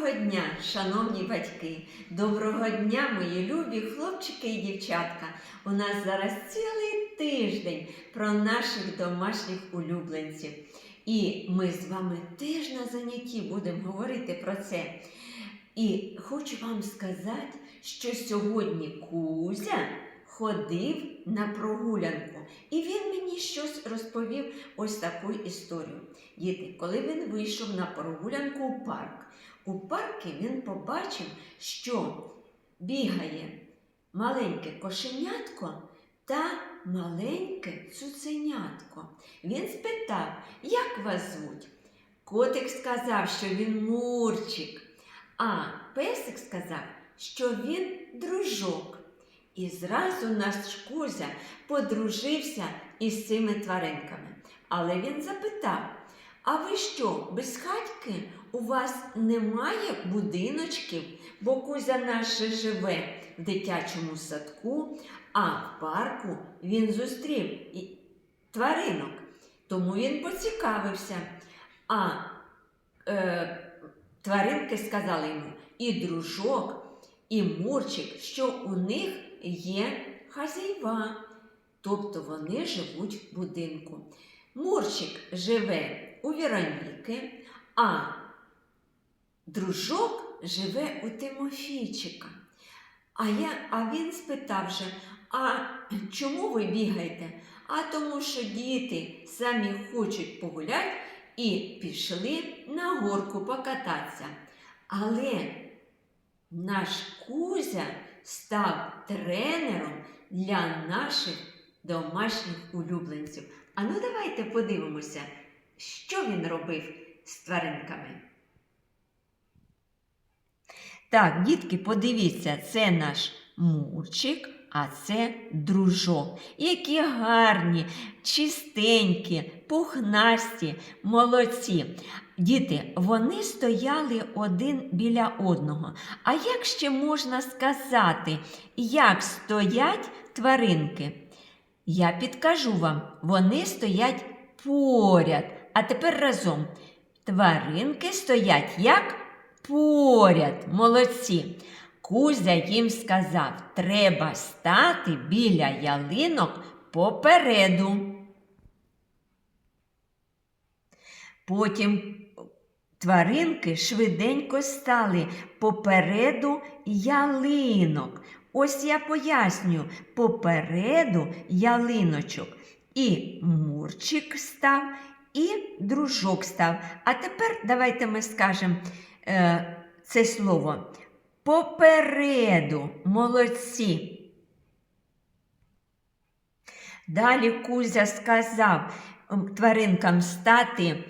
Доброго дня, шановні батьки! Доброго дня, мої любі хлопчики і дівчатка! У нас зараз цілий тиждень про наших домашніх улюбленців. І ми з вами теж на занятті будемо говорити про це. І хочу вам сказати, що сьогодні Кузя ходив на прогулянку, і він мені щось розповів ось таку історію. Діти, коли він вийшов на прогулянку у парк, у парку він побачив, що бігає маленьке кошенятко та маленьке цуценятко. Він спитав, як вас звуть? Котик сказав, що він Мурчик, а песик сказав, що він дружок. І зразу наш Кузя подружився із цими тваринками. Але він запитав: а ви що, без хатьки? У вас немає будиночків, бо Кузя наш живе в дитячому садку, а в парку він зустрів тваринок. Тому він поцікавився. А е, тваринки сказали йому і дружок, і Мурчик, що у них є хазяйва, тобто вони живуть в будинку. Мурчик живе у Віроніки, а дружок живе у Тимофійчика. А, я, а він спитав же, а чому ви бігаєте? А тому, що діти самі хочуть погуляти і пішли на горку покататися. Але наш Кузя став тренером для наших домашніх улюбленців. А ну давайте подивимося, що він робив з тваринками. Так, дітки, подивіться, це наш Мурчик, а це дружок. Які гарні, чистенькі, пухнасті, молодці. Діти, вони стояли один біля одного. А як ще можна сказати, як стоять тваринки? Я підкажу вам, вони стоять поряд. А тепер разом. Тваринки стоять як поряд. Молодці. Кузя їм сказав, треба стати біля ялинок попереду. Потім тваринки швиденько стали попереду ялинок. Ось я пояснюю, попереду ялиночок. І Мурчик став, і дружок став. А тепер давайте ми скажемо е, це слово. Попереду молодці. Далі Кузя сказав тваринкам стати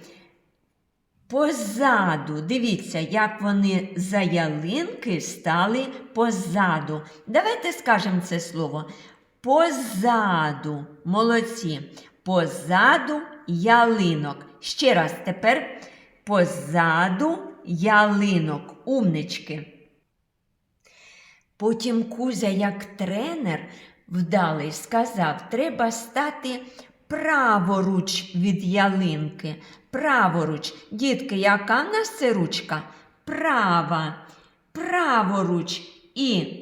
позаду. Дивіться, як вони за ялинки стали позаду. Давайте скажемо це слово. Позаду. Молодці. Позаду ялинок. Ще раз тепер позаду ялинок. Умнички. Потім Кузя, як тренер вдалий, сказав, треба стати праворуч від ялинки. Праворуч. Дітки, яка в нас це ручка? Права. Праворуч. І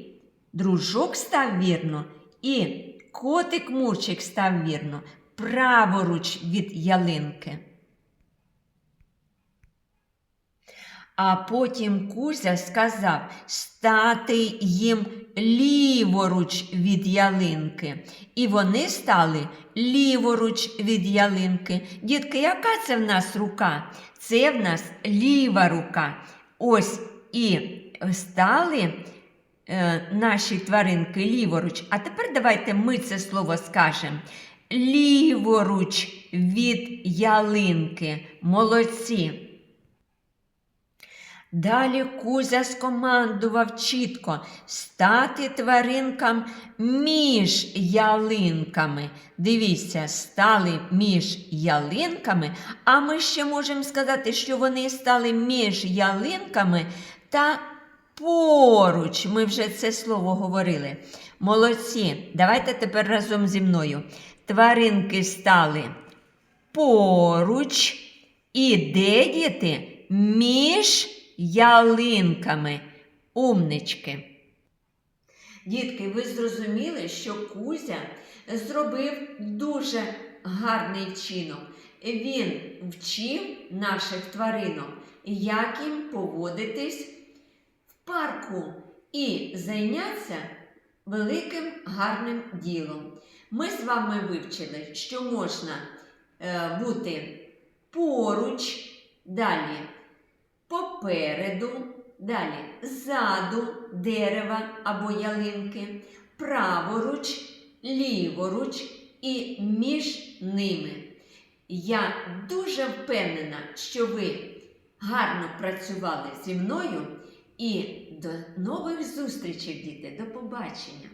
дружок став вірно, і котик Мурчик став вірно. Праворуч від ялинки. А потім Кузя сказав стати їм ліворуч від ялинки. І вони стали ліворуч від ялинки. Дітки, яка це в нас рука? Це в нас ліва рука. Ось і стали е, наші тваринки ліворуч. А тепер давайте ми це слово скажемо. Ліворуч від ялинки. Молодці. Далі Кузя скомандував чітко стати тваринкам між ялинками. Дивіться, стали між ялинками, а ми ще можемо сказати, що вони стали між ялинками та поруч. Ми вже це слово говорили. Молодці, давайте тепер разом зі мною. Тваринки стали поруч. І де? Між ялинками. Умнички. Дітки, ви зрозуміли, що Кузя зробив дуже гарний вчинок. Він вчив наших тваринок, як їм поводитись в парку і зайнятися великим гарним ділом. Ми з вами вивчили, що можна е, бути поруч, далі попереду, далі ззаду дерева або ялинки, праворуч, ліворуч і між ними. Я дуже впевнена, що ви гарно працювали зі мною і до нових зустрічей, діти. До побачення!